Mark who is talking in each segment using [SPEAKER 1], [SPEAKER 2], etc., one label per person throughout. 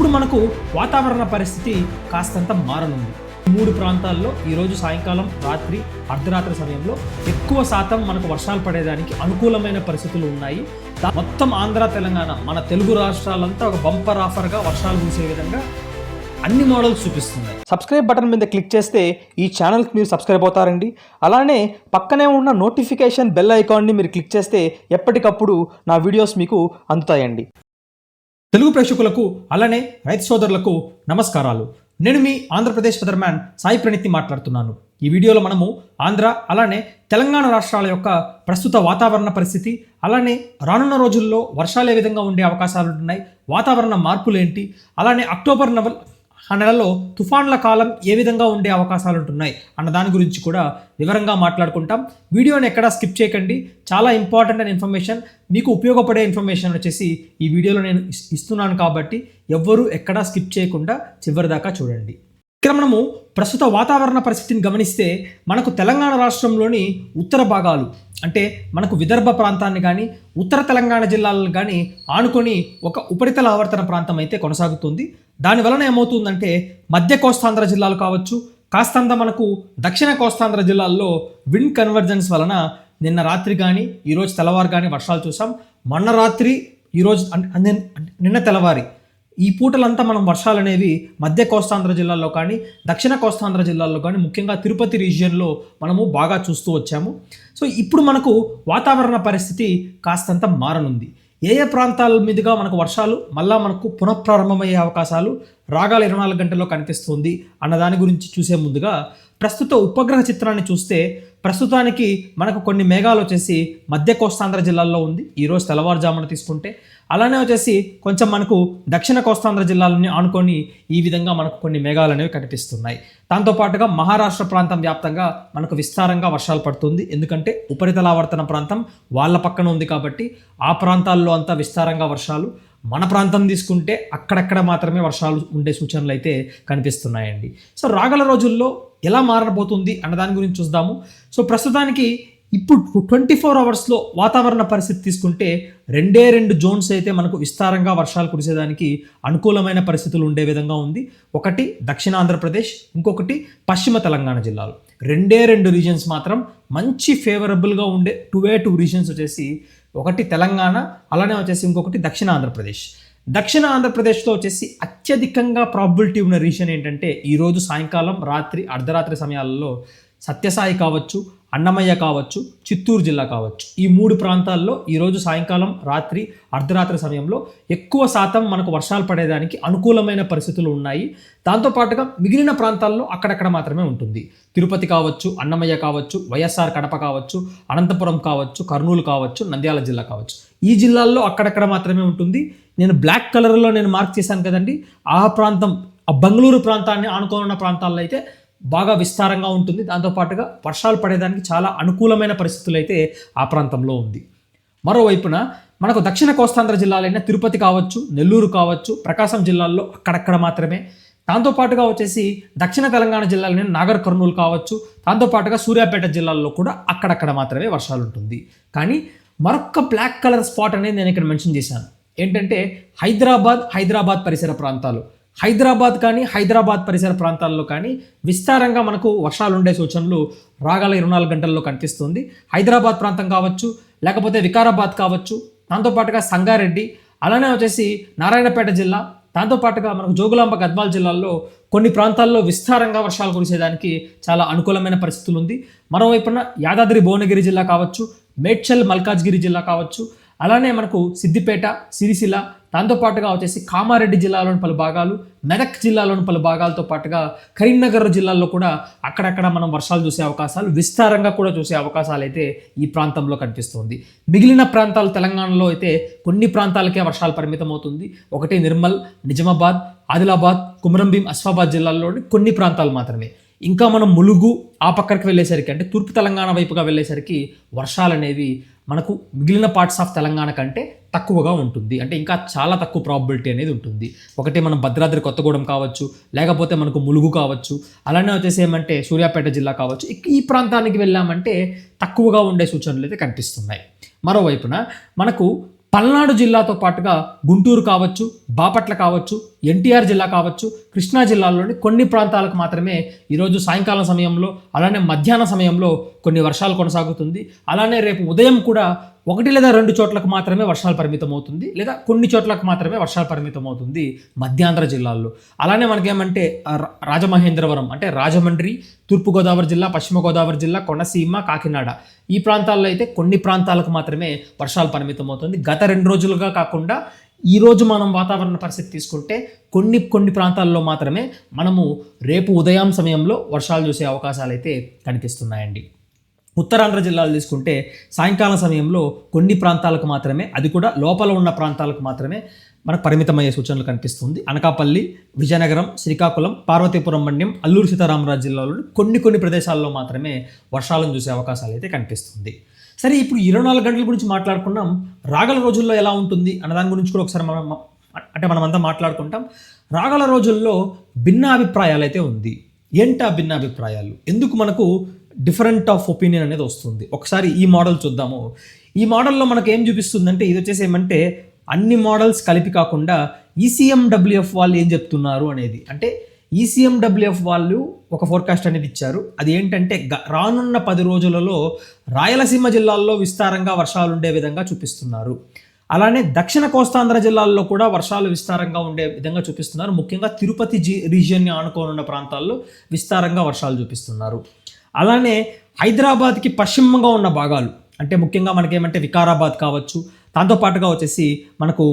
[SPEAKER 1] ఇప్పుడు మనకు వాతావరణ పరిస్థితి కాస్తంత మారనుంది మూడు ప్రాంతాల్లో ఈరోజు సాయంకాలం రాత్రి అర్ధరాత్రి సమయంలో ఎక్కువ శాతం మనకు వర్షాలు పడేదానికి అనుకూలమైన పరిస్థితులు ఉన్నాయి మొత్తం ఆంధ్ర తెలంగాణ మన తెలుగు రాష్ట్రాలంతా ఒక బంపర్ ఆఫర్గా వర్షాలు కురిసే విధంగా అన్ని మోడల్స్ చూపిస్తున్నాయి
[SPEAKER 2] సబ్స్క్రైబ్ బటన్ మీద క్లిక్ చేస్తే ఈ ఛానల్కి మీరు సబ్స్క్రైబ్ అవుతారండి అలానే పక్కనే ఉన్న నోటిఫికేషన్ బెల్ ఐకాన్ని మీరు క్లిక్ చేస్తే ఎప్పటికప్పుడు నా వీడియోస్ మీకు అందుతాయండి
[SPEAKER 1] తెలుగు ప్రేక్షకులకు అలానే రైతు సోదరులకు నమస్కారాలు నేను మీ ఆంధ్రప్రదేశ్ మ్యాన్ సాయి ప్రణితి మాట్లాడుతున్నాను ఈ వీడియోలో మనము ఆంధ్ర అలానే తెలంగాణ రాష్ట్రాల యొక్క ప్రస్తుత వాతావరణ పరిస్థితి అలానే రానున్న రోజుల్లో వర్షాలు ఏ విధంగా ఉండే అవకాశాలు ఉన్నాయి వాతావరణ ఏంటి అలానే అక్టోబర్ నవ ఆ నెలలో తుఫాన్ల కాలం ఏ విధంగా ఉండే అవకాశాలు ఉంటున్నాయి అన్న దాని గురించి కూడా వివరంగా మాట్లాడుకుంటాం వీడియోని ఎక్కడా స్కిప్ చేయకండి చాలా ఇంపార్టెంట్ అయిన ఇన్ఫర్మేషన్ మీకు ఉపయోగపడే ఇన్ఫర్మేషన్ వచ్చేసి ఈ వీడియోలో నేను ఇస్తున్నాను కాబట్టి ఎవ్వరూ ఎక్కడా స్కిప్ చేయకుండా చివరిదాకా చూడండి క్రమణము ప్రస్తుత వాతావరణ పరిస్థితిని గమనిస్తే మనకు తెలంగాణ రాష్ట్రంలోని ఉత్తర భాగాలు అంటే మనకు విదర్భ ప్రాంతాన్ని కానీ ఉత్తర తెలంగాణ జిల్లాలను కానీ ఆనుకొని ఒక ఉపరితల ఆవర్తన ప్రాంతం అయితే కొనసాగుతుంది దానివలన ఏమవుతుందంటే మధ్య కోస్తాంధ్ర జిల్లాలు కావచ్చు కాస్తంత మనకు దక్షిణ కోస్తాంధ్ర జిల్లాల్లో విండ్ కన్వర్జెన్స్ వలన నిన్న రాత్రి కానీ ఈరోజు తెల్లవారు కానీ వర్షాలు చూసాం మొన్న రాత్రి ఈరోజు నిన్న తెల్లవారి ఈ పూటలంతా మనం వర్షాలు అనేవి మధ్య కోస్తాంధ్ర జిల్లాల్లో కానీ దక్షిణ కోస్తాంధ్ర జిల్లాల్లో కానీ ముఖ్యంగా తిరుపతి రీజియన్లో మనము బాగా చూస్తూ వచ్చాము సో ఇప్పుడు మనకు వాతావరణ పరిస్థితి కాస్తంత మారనుంది ఏ ఏ ప్రాంతాల మీదుగా మనకు వర్షాలు మళ్ళా మనకు పునఃప్రారంభమయ్యే అవకాశాలు రాగాల ఇరవై నాలుగు గంటల్లో కనిపిస్తుంది అన్నదాని గురించి చూసే ముందుగా ప్రస్తుత ఉపగ్రహ చిత్రాన్ని చూస్తే ప్రస్తుతానికి మనకు కొన్ని మేఘాలు వచ్చేసి మధ్య కోస్తాంధ్ర జిల్లాల్లో ఉంది ఈరోజు తెల్లవారుజామున తీసుకుంటే అలానే వచ్చేసి కొంచెం మనకు దక్షిణ కోస్తాంధ్ర జిల్లాలని ఆనుకొని ఈ విధంగా మనకు కొన్ని మేఘాలు అనేవి కనిపిస్తున్నాయి దాంతోపాటుగా మహారాష్ట్ర ప్రాంతం వ్యాప్తంగా మనకు విస్తారంగా వర్షాలు పడుతుంది ఎందుకంటే ఉపరితలావర్తన ప్రాంతం వాళ్ళ పక్కన ఉంది కాబట్టి ఆ ప్రాంతాల్లో అంతా విస్తారంగా వర్షాలు మన ప్రాంతం తీసుకుంటే అక్కడక్కడ మాత్రమే వర్షాలు ఉండే సూచనలు అయితే కనిపిస్తున్నాయండి సో రాగల రోజుల్లో ఎలా మారబోతుంది అన్న దాని గురించి చూద్దాము సో ప్రస్తుతానికి ఇప్పుడు ట్వంటీ ఫోర్ అవర్స్లో వాతావరణ పరిస్థితి తీసుకుంటే రెండే రెండు జోన్స్ అయితే మనకు విస్తారంగా వర్షాలు కురిసేదానికి అనుకూలమైన పరిస్థితులు ఉండే విధంగా ఉంది ఒకటి దక్షిణ ఆంధ్రప్రదేశ్ ఇంకొకటి పశ్చిమ తెలంగాణ జిల్లాలు రెండే రెండు రీజన్స్ మాత్రం మంచి ఫేవరబుల్గా ఉండే టూ ఏ టూ రీజన్స్ వచ్చేసి ఒకటి తెలంగాణ అలానే వచ్చేసి ఇంకొకటి దక్షిణ ఆంధ్రప్రదేశ్ దక్షిణ ఆంధ్రప్రదేశ్లో వచ్చేసి అత్యధికంగా ప్రాబిలిటీ ఉన్న రీజన్ ఏంటంటే ఈరోజు సాయంకాలం రాత్రి అర్ధరాత్రి సమయాల్లో సత్యసాయి కావచ్చు అన్నమయ్య కావచ్చు చిత్తూరు జిల్లా కావచ్చు ఈ మూడు ప్రాంతాల్లో ఈరోజు సాయంకాలం రాత్రి అర్ధరాత్రి సమయంలో ఎక్కువ శాతం మనకు వర్షాలు పడేదానికి అనుకూలమైన పరిస్థితులు ఉన్నాయి దాంతోపాటుగా మిగిలిన ప్రాంతాల్లో అక్కడక్కడ మాత్రమే ఉంటుంది తిరుపతి కావచ్చు అన్నమయ్య కావచ్చు వైఎస్ఆర్ కడప కావచ్చు అనంతపురం కావచ్చు కర్నూలు కావచ్చు నంద్యాల జిల్లా కావచ్చు ఈ జిల్లాల్లో అక్కడక్కడ మాత్రమే ఉంటుంది నేను బ్లాక్ కలర్లో నేను మార్క్ చేశాను కదండి ఆ ప్రాంతం ఆ బెంగళూరు ప్రాంతాన్ని ఆనుకోనున్న ప్రాంతాల్లో అయితే బాగా విస్తారంగా ఉంటుంది దాంతోపాటుగా వర్షాలు పడేదానికి చాలా అనుకూలమైన పరిస్థితులు అయితే ఆ ప్రాంతంలో ఉంది మరోవైపున మనకు దక్షిణ కోస్తాంధ్ర జిల్లాలైన తిరుపతి కావచ్చు నెల్లూరు కావచ్చు ప్రకాశం జిల్లాల్లో అక్కడక్కడ మాత్రమే దాంతోపాటుగా వచ్చేసి దక్షిణ తెలంగాణ జిల్లాలైన నాగర్ కర్నూలు కావచ్చు దాంతోపాటుగా సూర్యాపేట జిల్లాల్లో కూడా అక్కడక్కడ మాత్రమే వర్షాలు ఉంటుంది కానీ మరొక బ్లాక్ కలర్ స్పాట్ అనేది నేను ఇక్కడ మెన్షన్ చేశాను ఏంటంటే హైదరాబాద్ హైదరాబాద్ పరిసర ప్రాంతాలు హైదరాబాద్ కానీ హైదరాబాద్ పరిసర ప్రాంతాల్లో కానీ విస్తారంగా మనకు వర్షాలు ఉండే సూచనలు రాగల ఇరవై నాలుగు గంటల్లో కనిపిస్తుంది హైదరాబాద్ ప్రాంతం కావచ్చు లేకపోతే వికారాబాద్ కావచ్చు దాంతోపాటుగా సంగారెడ్డి అలానే వచ్చేసి నారాయణపేట జిల్లా దాంతోపాటుగా మనకు జోగులాంబ గద్వాల జిల్లాల్లో కొన్ని ప్రాంతాల్లో విస్తారంగా వర్షాలు కురిసేదానికి చాలా అనుకూలమైన పరిస్థితులు ఉంది మరోవైపున యాదాద్రి భువనగిరి జిల్లా కావచ్చు మేడ్చల్ మల్కాజ్గిరి జిల్లా కావచ్చు అలానే మనకు సిద్దిపేట సిరిసిల్ల దాంతోపాటుగా వచ్చేసి కామారెడ్డి జిల్లాలోని పలు భాగాలు మెదక్ జిల్లాలోని పలు భాగాలతో పాటుగా కరీంనగర్ జిల్లాల్లో కూడా అక్కడక్కడ మనం వర్షాలు చూసే అవకాశాలు విస్తారంగా కూడా చూసే అవకాశాలు అయితే ఈ ప్రాంతంలో కనిపిస్తుంది మిగిలిన ప్రాంతాలు తెలంగాణలో అయితే కొన్ని ప్రాంతాలకే వర్షాలు పరిమితం అవుతుంది ఒకటి నిర్మల్ నిజామాబాద్ ఆదిలాబాద్ కుమరంభీం అస్ఫాబాద్ జిల్లాల్లోని కొన్ని ప్రాంతాలు మాత్రమే ఇంకా మనం ములుగు ఆ పక్కకి వెళ్ళేసరికి అంటే తూర్పు తెలంగాణ వైపుగా వెళ్ళేసరికి వర్షాలు అనేవి మనకు మిగిలిన పార్ట్స్ ఆఫ్ తెలంగాణ కంటే తక్కువగా ఉంటుంది అంటే ఇంకా చాలా తక్కువ ప్రాబిలిటీ అనేది ఉంటుంది ఒకటి మనం భద్రాద్రి కొత్తగూడెం కావచ్చు లేకపోతే మనకు ములుగు కావచ్చు అలానే వచ్చేసి ఏమంటే సూర్యాపేట జిల్లా కావచ్చు ఈ ప్రాంతానికి వెళ్ళామంటే తక్కువగా ఉండే సూచనలు అయితే కనిపిస్తున్నాయి మరోవైపున మనకు పల్నాడు జిల్లాతో పాటుగా గుంటూరు కావచ్చు బాపట్ల కావచ్చు ఎన్టీఆర్ జిల్లా కావచ్చు కృష్ణా జిల్లాలోని కొన్ని ప్రాంతాలకు మాత్రమే ఈరోజు సాయంకాలం సమయంలో అలానే మధ్యాహ్న సమయంలో కొన్ని వర్షాలు కొనసాగుతుంది అలానే రేపు ఉదయం కూడా ఒకటి లేదా రెండు చోట్లకు మాత్రమే వర్షాలు పరిమితం అవుతుంది లేదా కొన్ని చోట్లకు మాత్రమే వర్షాలు పరిమితం అవుతుంది మధ్యాంధ్ర జిల్లాల్లో అలానే మనకేమంటే రాజమహేంద్రవరం అంటే రాజమండ్రి తూర్పుగోదావరి జిల్లా పశ్చిమ గోదావరి జిల్లా కొనసీమ కాకినాడ ఈ ప్రాంతాల్లో అయితే కొన్ని ప్రాంతాలకు మాత్రమే వర్షాలు పరిమితం అవుతుంది గత రెండు రోజులుగా కాకుండా ఈరోజు మనం వాతావరణ పరిస్థితి తీసుకుంటే కొన్ని కొన్ని ప్రాంతాల్లో మాత్రమే మనము రేపు ఉదయం సమయంలో వర్షాలు చూసే అవకాశాలు అయితే కనిపిస్తున్నాయండి ఉత్తరాంధ్ర జిల్లాలు తీసుకుంటే సాయంకాలం సమయంలో కొన్ని ప్రాంతాలకు మాత్రమే అది కూడా లోపల ఉన్న ప్రాంతాలకు మాత్రమే మనకు పరిమితమయ్యే సూచనలు కనిపిస్తుంది అనకాపల్లి విజయనగరం శ్రీకాకుళం పార్వతీపురం మండ్యం అల్లూరు సీతారామరాజు జిల్లాలోని కొన్ని కొన్ని ప్రదేశాల్లో మాత్రమే వర్షాలను చూసే అవకాశాలు అయితే కనిపిస్తుంది సరే ఇప్పుడు ఇరవై నాలుగు గంటల గురించి మాట్లాడుకున్నాం రాగల రోజుల్లో ఎలా ఉంటుంది అన్న దాని గురించి కూడా ఒకసారి మనం అంటే మనమంతా మాట్లాడుకుంటాం రాగల రోజుల్లో అభిప్రాయాలు అయితే ఉంది ఏంటా భిన్నాభిప్రాయాలు ఎందుకు మనకు డిఫరెంట్ ఆఫ్ ఒపీనియన్ అనేది వస్తుంది ఒకసారి ఈ మోడల్ చూద్దాము ఈ మోడల్లో మనకు ఏం చూపిస్తుందంటే ఇది వచ్చేసి ఏమంటే అన్ని మోడల్స్ కలిపి కాకుండా ఈసీఎండబ్ల్యూఎఫ్ వాళ్ళు ఏం చెప్తున్నారు అనేది అంటే ఈసీఎండబ్ల్యూఎఫ్ వాళ్ళు ఒక ఫోర్కాస్ట్ అనేది ఇచ్చారు అది ఏంటంటే రానున్న పది రోజులలో రాయలసీమ జిల్లాల్లో విస్తారంగా వర్షాలు ఉండే విధంగా చూపిస్తున్నారు అలానే దక్షిణ కోస్తాంధ్ర జిల్లాల్లో కూడా వర్షాలు విస్తారంగా ఉండే విధంగా చూపిస్తున్నారు ముఖ్యంగా తిరుపతి జి రీజియన్ని ఆనుకోనున్న ప్రాంతాల్లో విస్తారంగా వర్షాలు చూపిస్తున్నారు అలానే హైదరాబాద్కి పశ్చిమంగా ఉన్న భాగాలు అంటే ముఖ్యంగా మనకేమంటే వికారాబాద్ కావచ్చు దాంతోపాటుగా వచ్చేసి మనకు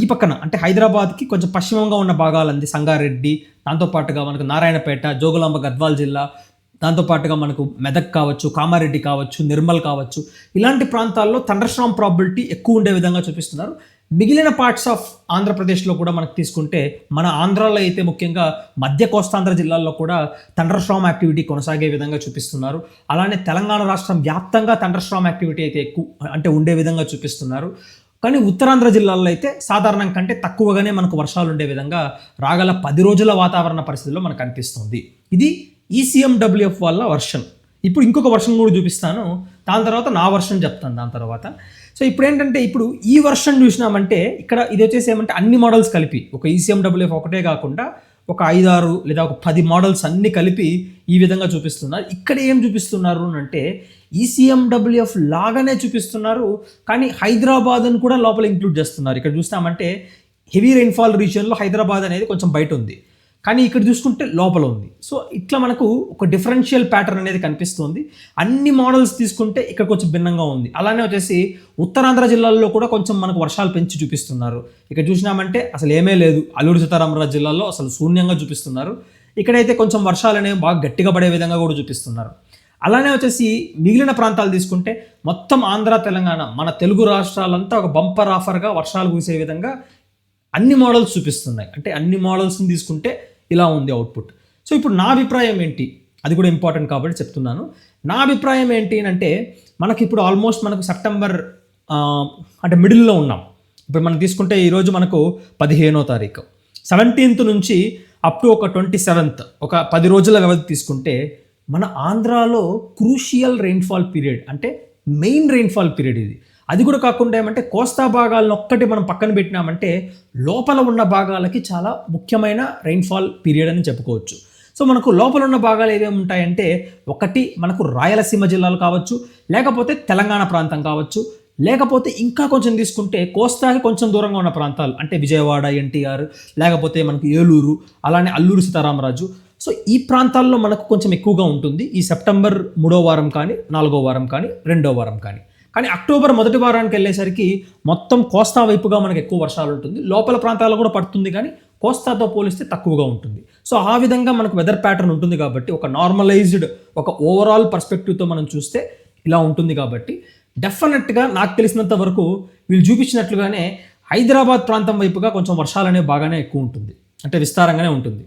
[SPEAKER 1] ఈ పక్కన అంటే హైదరాబాద్కి కొంచెం పశ్చిమంగా ఉన్న భాగాలు అంది సంగారెడ్డి దాంతోపాటుగా మనకు నారాయణపేట జోగులాంబ గద్వాల్ జిల్లా దాంతోపాటుగా మనకు మెదక్ కావచ్చు కామారెడ్డి కావచ్చు నిర్మల్ కావచ్చు ఇలాంటి ప్రాంతాల్లో తండ్రశ్రామ్ ప్రాబిలిటీ ఎక్కువ ఉండే విధంగా చూపిస్తున్నారు మిగిలిన పార్ట్స్ ఆఫ్ ఆంధ్రప్రదేశ్లో కూడా మనకు తీసుకుంటే మన ఆంధ్రాలో అయితే ముఖ్యంగా మధ్య కోస్తాంధ్ర జిల్లాల్లో కూడా థండర్స్ట్రామ్ యాక్టివిటీ కొనసాగే విధంగా చూపిస్తున్నారు అలానే తెలంగాణ రాష్ట్రం వ్యాప్తంగా థండర్స్ట్రామ్ యాక్టివిటీ అయితే ఎక్కువ అంటే ఉండే విధంగా చూపిస్తున్నారు కానీ ఉత్తరాంధ్ర జిల్లాల్లో అయితే సాధారణం కంటే తక్కువగానే మనకు వర్షాలు ఉండే విధంగా రాగల పది రోజుల వాతావరణ పరిస్థితుల్లో మనకు అనిపిస్తుంది ఇది ఈసీఎండబ్ల్యూఎఫ్ e వల్ల వర్షన్ ఇప్పుడు ఇంకొక వర్షన్ కూడా చూపిస్తాను దాని తర్వాత నా వర్షన్ చెప్తాను దాని తర్వాత సో ఇప్పుడు ఏంటంటే ఇప్పుడు ఈ వర్షన్ చూసినామంటే ఇక్కడ ఇది వచ్చేసి ఏమంటే అన్ని మోడల్స్ కలిపి ఒక డబ్ల్యూఎఫ్ e ఒకటే కాకుండా ఒక ఐదారు లేదా ఒక పది మోడల్స్ అన్ని కలిపి ఈ విధంగా చూపిస్తున్నారు ఇక్కడ ఏం చూపిస్తున్నారు అంటే ఈసీఎండబ్ల్యూఎఫ్ e లాగానే చూపిస్తున్నారు కానీ అని కూడా లోపల ఇంక్లూడ్ చేస్తున్నారు ఇక్కడ చూసినామంటే హెవీ రైన్ఫాల్ రీజియన్లో హైదరాబాద్ అనేది కొంచెం బయట ఉంది కానీ ఇక్కడ చూసుకుంటే లోపల ఉంది సో ఇట్లా మనకు ఒక డిఫరెన్షియల్ ప్యాటర్న్ అనేది కనిపిస్తుంది అన్ని మోడల్స్ తీసుకుంటే ఇక్కడ కొంచెం భిన్నంగా ఉంది అలానే వచ్చేసి ఉత్తరాంధ్ర జిల్లాల్లో కూడా కొంచెం మనకు వర్షాలు పెంచి చూపిస్తున్నారు ఇక్కడ చూసినామంటే అసలు ఏమీ లేదు అల్లూరు సీతారామరాజు జిల్లాలో అసలు శూన్యంగా చూపిస్తున్నారు ఇక్కడైతే కొంచెం వర్షాలు అనేవి బాగా గట్టిగా పడే విధంగా కూడా చూపిస్తున్నారు అలానే వచ్చేసి మిగిలిన ప్రాంతాలు తీసుకుంటే మొత్తం ఆంధ్ర తెలంగాణ మన తెలుగు రాష్ట్రాలంతా ఒక బంపర్ ఆఫర్గా వర్షాలు కూసే విధంగా అన్ని మోడల్స్ చూపిస్తున్నాయి అంటే అన్ని మోడల్స్ని తీసుకుంటే ఇలా ఉంది అవుట్పుట్ సో ఇప్పుడు నా అభిప్రాయం ఏంటి అది కూడా ఇంపార్టెంట్ కాబట్టి చెప్తున్నాను నా అభిప్రాయం ఏంటి అంటే మనకి ఇప్పుడు ఆల్మోస్ట్ మనకు సెప్టెంబర్ అంటే మిడిల్లో ఉన్నాం ఇప్పుడు మనం తీసుకుంటే ఈరోజు మనకు పదిహేనో తారీఖు సెవెంటీన్త్ నుంచి అప్ టు ఒక ట్వంటీ సెవెంత్ ఒక పది రోజుల వ్యవధి తీసుకుంటే మన ఆంధ్రాలో క్రూషియల్ రెయిన్ఫాల్ పీరియడ్ అంటే మెయిన్ రెయిన్ఫాల్ పీరియడ్ ఇది అది కూడా కాకుండా ఏమంటే కోస్తా భాగాలను ఒక్కటి మనం పక్కన పెట్టినామంటే లోపల ఉన్న భాగాలకి చాలా ముఖ్యమైన రైన్ఫాల్ పీరియడ్ అని చెప్పుకోవచ్చు సో మనకు లోపల ఉన్న భాగాలు ఏమేమి ఉంటాయంటే ఒకటి మనకు రాయలసీమ జిల్లాలు కావచ్చు లేకపోతే తెలంగాణ ప్రాంతం కావచ్చు లేకపోతే ఇంకా కొంచెం తీసుకుంటే కోస్తాకి కొంచెం దూరంగా ఉన్న ప్రాంతాలు అంటే విజయవాడ ఎన్టీఆర్ లేకపోతే మనకు ఏలూరు అలానే అల్లూరు సీతారామరాజు సో ఈ ప్రాంతాల్లో మనకు కొంచెం ఎక్కువగా ఉంటుంది ఈ సెప్టెంబర్ మూడో వారం కానీ నాలుగో వారం కానీ రెండో వారం కానీ కానీ అక్టోబర్ మొదటి వారానికి వెళ్ళేసరికి మొత్తం కోస్తా వైపుగా మనకు ఎక్కువ వర్షాలు ఉంటుంది లోపల ప్రాంతాల్లో కూడా పడుతుంది కానీ కోస్తాతో పోలిస్తే తక్కువగా ఉంటుంది సో ఆ విధంగా మనకు వెదర్ ప్యాటర్న్ ఉంటుంది కాబట్టి ఒక నార్మలైజ్డ్ ఒక ఓవరాల్ పర్స్పెక్టివ్తో మనం చూస్తే ఇలా ఉంటుంది కాబట్టి డెఫినెట్గా నాకు తెలిసినంత వరకు వీళ్ళు చూపించినట్లుగానే హైదరాబాద్ ప్రాంతం వైపుగా కొంచెం వర్షాలనే బాగానే ఎక్కువ ఉంటుంది అంటే విస్తారంగానే ఉంటుంది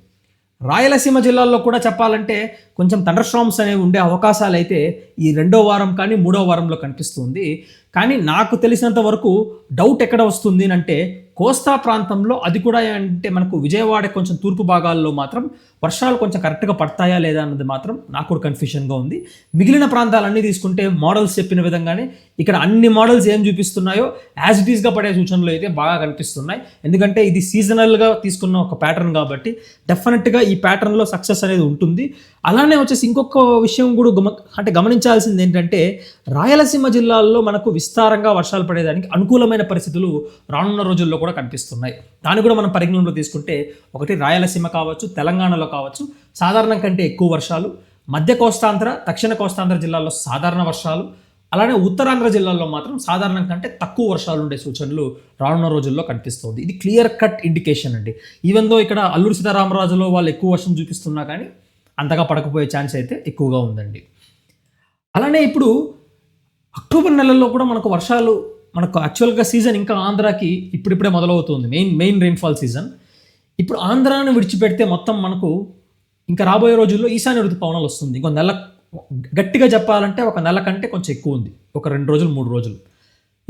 [SPEAKER 1] రాయలసీమ జిల్లాల్లో కూడా చెప్పాలంటే కొంచెం థండర్స్ట్రామ్స్ అనేవి ఉండే అవకాశాలు అయితే ఈ రెండో వారం కానీ మూడో వారంలో కనిపిస్తుంది కానీ నాకు తెలిసినంత వరకు డౌట్ ఎక్కడ వస్తుంది అంటే కోస్తా ప్రాంతంలో అది కూడా అంటే మనకు విజయవాడ కొంచెం తూర్పు భాగాల్లో మాత్రం వర్షాలు కొంచెం కరెక్ట్గా పడతాయా లేదా అన్నది మాత్రం నాకు కూడా కన్ఫ్యూషన్గా ఉంది మిగిలిన ప్రాంతాలన్నీ తీసుకుంటే మోడల్స్ చెప్పిన విధంగానే ఇక్కడ అన్ని మోడల్స్ ఏం చూపిస్తున్నాయో యాజ్ ఇట్ ఈస్గా పడే సూచనలు అయితే బాగా కనిపిస్తున్నాయి ఎందుకంటే ఇది సీజనల్గా తీసుకున్న ఒక ప్యాటర్న్ కాబట్టి డెఫినెట్గా ఈ ప్యాటర్న్లో సక్సెస్ అనేది ఉంటుంది అలానే వచ్చేసి ఇంకొక విషయం కూడా గమ అంటే గమనించాల్సింది ఏంటంటే రాయలసీమ జిల్లాల్లో మనకు విస్తారంగా వర్షాలు పడేదానికి అనుకూలమైన పరిస్థితులు రానున్న రోజుల్లో కూడా కనిపిస్తున్నాయి దాన్ని కూడా మనం పరిగణనలో తీసుకుంటే ఒకటి రాయలసీమ కావచ్చు తెలంగాణలో కావచ్చు సాధారణం కంటే ఎక్కువ వర్షాలు మధ్య కోస్తాంధ్ర దక్షిణ కోస్తాంధ్ర జిల్లాల్లో సాధారణ వర్షాలు అలానే ఉత్తరాంధ్ర జిల్లాల్లో మాత్రం సాధారణం కంటే తక్కువ వర్షాలు ఉండే సూచనలు రానున్న రోజుల్లో కనిపిస్తుంది ఇది క్లియర్ కట్ ఇండికేషన్ అండి ఈవెన్ దో ఇక్కడ అల్లూరు సీతారామరాజులో వాళ్ళు ఎక్కువ వర్షం చూపిస్తున్నా కానీ అంతగా పడకపోయే ఛాన్స్ అయితే ఎక్కువగా ఉందండి అలానే ఇప్పుడు అక్టోబర్ నెలల్లో కూడా మనకు వర్షాలు మనకు యాక్చువల్గా సీజన్ ఇంకా ఆంధ్రాకి ఇప్పుడిప్పుడే మొదలవుతుంది మెయిన్ మెయిన్ రెయిన్ఫాల్ సీజన్ ఇప్పుడు ఆంధ్రాను విడిచిపెడితే మొత్తం మనకు ఇంకా రాబోయే రోజుల్లో ఈశాన్య ఋతుపవనాలు వస్తుంది ఇంకో నెల గట్టిగా చెప్పాలంటే ఒక నెల కంటే కొంచెం ఎక్కువ ఉంది ఒక రెండు రోజులు మూడు రోజులు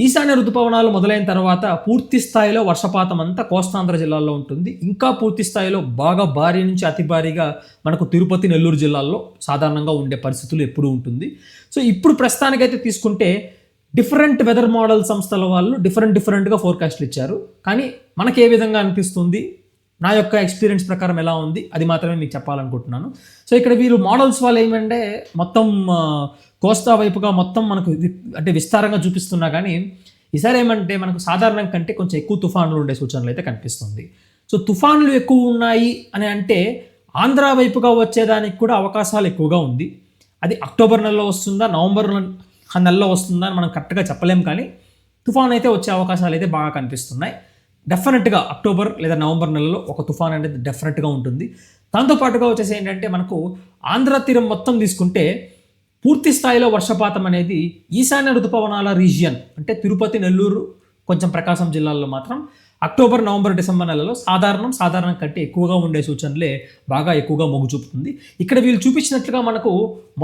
[SPEAKER 1] ఈశాన్య ఋతుపవనాలు మొదలైన తర్వాత పూర్తి స్థాయిలో వర్షపాతం అంతా కోస్తాంధ్ర జిల్లాల్లో ఉంటుంది ఇంకా పూర్తి స్థాయిలో బాగా భారీ నుంచి అతి భారీగా మనకు తిరుపతి నెల్లూరు జిల్లాల్లో సాధారణంగా ఉండే పరిస్థితులు ఎప్పుడూ ఉంటుంది సో ఇప్పుడు ప్రస్తుతానికైతే తీసుకుంటే డిఫరెంట్ వెదర్ మోడల్ సంస్థల వాళ్ళు డిఫరెంట్ డిఫరెంట్గా ఫోర్కాస్ట్లు ఇచ్చారు కానీ మనకు ఏ విధంగా అనిపిస్తుంది నా యొక్క ఎక్స్పీరియన్స్ ప్రకారం ఎలా ఉంది అది మాత్రమే మీకు చెప్పాలనుకుంటున్నాను సో ఇక్కడ వీరు మోడల్స్ వాళ్ళు ఏమంటే మొత్తం కోస్తా వైపుగా మొత్తం మనకు అంటే విస్తారంగా చూపిస్తున్నా కానీ ఈసారి ఏమంటే మనకు సాధారణం కంటే కొంచెం ఎక్కువ తుఫానులు ఉండే సూచనలు అయితే కనిపిస్తుంది సో తుఫానులు ఎక్కువ ఉన్నాయి అని అంటే ఆంధ్ర వైపుగా వచ్చేదానికి కూడా అవకాశాలు ఎక్కువగా ఉంది అది అక్టోబర్ నెలలో వస్తుందా నవంబర్ నెలలో వస్తుందా అని మనం కరెక్ట్గా చెప్పలేం కానీ తుఫాన్ అయితే వచ్చే అవకాశాలు అయితే బాగా కనిపిస్తున్నాయి డెఫినెట్గా అక్టోబర్ లేదా నవంబర్ నెలలో ఒక తుఫాన్ అనేది డెఫినెట్గా ఉంటుంది దాంతో పాటుగా వచ్చేసి ఏంటంటే మనకు ఆంధ్ర తీరం మొత్తం తీసుకుంటే పూర్తి స్థాయిలో వర్షపాతం అనేది ఈశాన్య ఋతుపవనాల రీజియన్ అంటే తిరుపతి నెల్లూరు కొంచెం ప్రకాశం జిల్లాల్లో మాత్రం అక్టోబర్ నవంబర్ డిసెంబర్ నెలలో సాధారణం సాధారణం కంటే ఎక్కువగా ఉండే సూచనలే బాగా ఎక్కువగా మొగ్గు చూపుతుంది ఇక్కడ వీళ్ళు చూపించినట్లుగా మనకు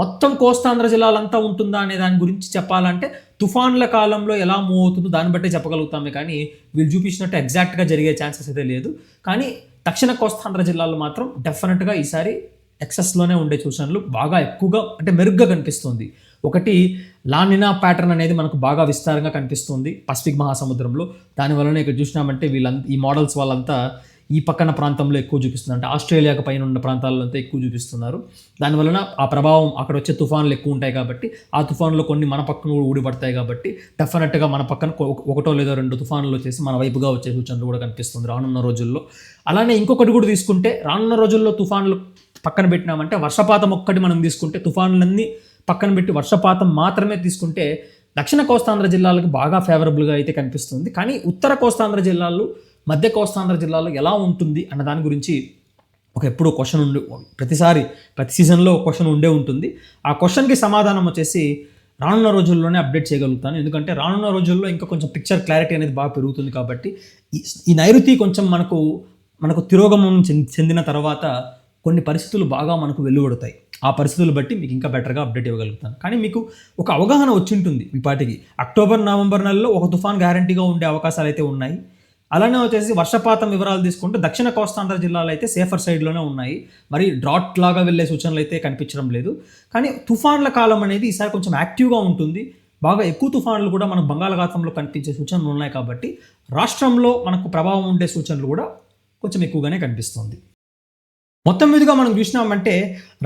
[SPEAKER 1] మొత్తం కోస్తాంధ్ర జిల్లాలంతా ఉంటుందా అనే దాని గురించి చెప్పాలంటే తుఫాన్ల కాలంలో ఎలా మూవ్ అవుతుందో దాన్ని బట్టే చెప్పగలుగుతామే కానీ వీళ్ళు చూపించినట్టు ఎగ్జాక్ట్గా జరిగే ఛాన్సెస్ అయితే లేదు కానీ దక్షిణ కోస్తాంధ్ర జిల్లాలో మాత్రం డెఫినెట్గా ఈసారి ఎక్సెస్లోనే ఉండే సూచనలు బాగా ఎక్కువగా అంటే మెరుగ్గా కనిపిస్తుంది ఒకటి లానినా ప్యాటర్న్ అనేది మనకు బాగా విస్తారంగా కనిపిస్తుంది పసిఫిక్ మహాసముద్రంలో దానివల్లనే ఇక్కడ చూసినామంటే వీళ్ళంతా ఈ మోడల్స్ వాళ్ళంతా ఈ పక్కన ప్రాంతంలో ఎక్కువ చూపిస్తున్నారు అంటే ఆస్ట్రేలియాకు పైన ఉన్న ప్రాంతాలంతా ఎక్కువ చూపిస్తున్నారు దానివలన ఆ ప్రభావం అక్కడ వచ్చే తుఫాన్లు ఎక్కువ ఉంటాయి కాబట్టి ఆ తుఫాన్లో కొన్ని మన పక్కన కూడా ఊడిపడతాయి కాబట్టి డెఫినెట్గా మన పక్కన ఒకటో లేదో రెండు తుఫాన్లు వచ్చేసి మన వైపుగా వచ్చే సూచనలు కూడా కనిపిస్తుంది రానున్న రోజుల్లో అలానే ఇంకొకటి కూడా తీసుకుంటే రానున్న రోజుల్లో తుఫాన్లు పక్కన పెట్టినామంటే వర్షపాతం ఒక్కటి మనం తీసుకుంటే తుఫాన్లన్నీ పక్కన పెట్టి వర్షపాతం మాత్రమే తీసుకుంటే దక్షిణ కోస్తాంధ్ర జిల్లాలకు బాగా ఫేవరబుల్గా అయితే కనిపిస్తుంది కానీ ఉత్తర కోస్తాంధ్ర జిల్లాలు మధ్య కోస్తాంధ్ర జిల్లాలో ఎలా ఉంటుంది అన్న దాని గురించి ఒక ఎప్పుడూ క్వశ్చన్ ఉండి ప్రతిసారి ప్రతి సీజన్లో క్వశ్చన్ ఉండే ఉంటుంది ఆ క్వశ్చన్కి సమాధానం వచ్చేసి రానున్న రోజుల్లోనే అప్డేట్ చేయగలుగుతాను ఎందుకంటే రానున్న రోజుల్లో ఇంకా కొంచెం పిక్చర్ క్లారిటీ అనేది బాగా పెరుగుతుంది కాబట్టి ఈ నైరుతి కొంచెం మనకు మనకు తిరోగమనం చెందిన తర్వాత కొన్ని పరిస్థితులు బాగా మనకు వెలువడతాయి ఆ పరిస్థితులు బట్టి మీకు ఇంకా బెటర్గా అప్డేట్ ఇవ్వగలుగుతాను కానీ మీకు ఒక అవగాహన వచ్చింటుంది ఈ పాటికి అక్టోబర్ నవంబర్ నెలలో ఒక తుఫాన్ గ్యారంటీగా ఉండే అవకాశాలు అయితే ఉన్నాయి అలానే వచ్చేసి వర్షపాతం వివరాలు తీసుకుంటే దక్షిణ కోస్తాంధ్ర జిల్లాలు అయితే సేఫర్ సైడ్లోనే ఉన్నాయి మరి డ్రాట్ లాగా వెళ్ళే సూచనలు అయితే కనిపించడం లేదు కానీ తుఫాన్ల కాలం అనేది ఈసారి కొంచెం యాక్టివ్గా ఉంటుంది బాగా ఎక్కువ తుఫాన్లు కూడా మన బంగాళాఖాతంలో కనిపించే సూచనలు ఉన్నాయి కాబట్టి రాష్ట్రంలో మనకు ప్రభావం ఉండే సూచనలు కూడా కొంచెం ఎక్కువగానే కనిపిస్తుంది మొత్తం మీదుగా మనం చూసినామంటే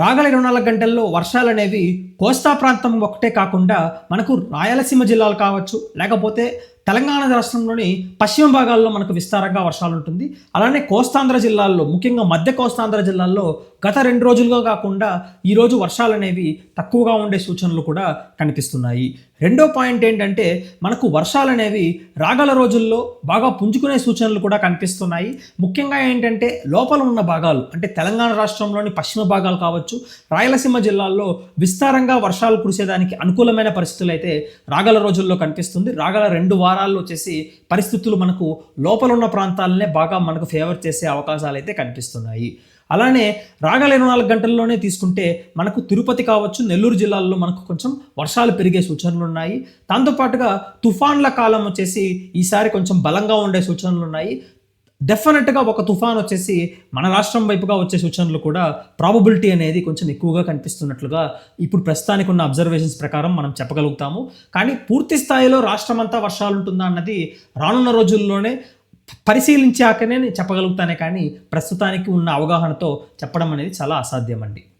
[SPEAKER 1] రాగల ఇరవై నాలుగు గంటల్లో వర్షాలు అనేవి కోస్తా ప్రాంతం ఒకటే కాకుండా మనకు రాయలసీమ జిల్లాలు కావచ్చు లేకపోతే తెలంగాణ రాష్ట్రంలోని పశ్చిమ భాగాల్లో మనకు విస్తారంగా వర్షాలు ఉంటుంది అలానే కోస్తాంధ్ర జిల్లాల్లో ముఖ్యంగా మధ్య కోస్తాంధ్ర జిల్లాల్లో గత రెండు రోజులుగా కాకుండా ఈరోజు వర్షాలు అనేవి తక్కువగా ఉండే సూచనలు కూడా కనిపిస్తున్నాయి రెండో పాయింట్ ఏంటంటే మనకు వర్షాలు అనేవి రాగల రోజుల్లో బాగా పుంజుకునే సూచనలు కూడా కనిపిస్తున్నాయి ముఖ్యంగా ఏంటంటే లోపల ఉన్న భాగాలు అంటే తెలంగాణ రాష్ట్రంలోని పశ్చిమ భాగాలు కావచ్చు రాయలసీమ జిల్లాల్లో విస్తారంగా వర్షాలు కురిసేదానికి అనుకూలమైన పరిస్థితులు అయితే రాగల రోజుల్లో కనిపిస్తుంది రాగల రెండు వారాలు స్థానాల్లో వచ్చేసి పరిస్థితులు మనకు లోపల ఉన్న ప్రాంతాలనే బాగా మనకు ఫేవర్ చేసే అవకాశాలు అయితే కనిపిస్తున్నాయి అలానే రాగల ఇరవై నాలుగు గంటల్లోనే తీసుకుంటే మనకు తిరుపతి కావచ్చు నెల్లూరు జిల్లాల్లో మనకు కొంచెం వర్షాలు పెరిగే సూచనలు ఉన్నాయి దాంతోపాటుగా తుఫాన్ల కాలం వచ్చేసి ఈసారి కొంచెం బలంగా ఉండే సూచనలు ఉన్నాయి డెఫినెట్గా ఒక తుఫాన్ వచ్చేసి మన రాష్ట్రం వైపుగా వచ్చే సూచనలు కూడా ప్రాబబిలిటీ అనేది కొంచెం ఎక్కువగా కనిపిస్తున్నట్లుగా ఇప్పుడు ప్రస్తుతానికి ఉన్న అబ్జర్వేషన్స్ ప్రకారం మనం చెప్పగలుగుతాము కానీ పూర్తి స్థాయిలో రాష్ట్రం అంతా వర్షాలు ఉంటుందా అన్నది రానున్న రోజుల్లోనే పరిశీలించాకనే చెప్పగలుగుతానే కానీ ప్రస్తుతానికి ఉన్న అవగాహనతో చెప్పడం అనేది చాలా అసాధ్యం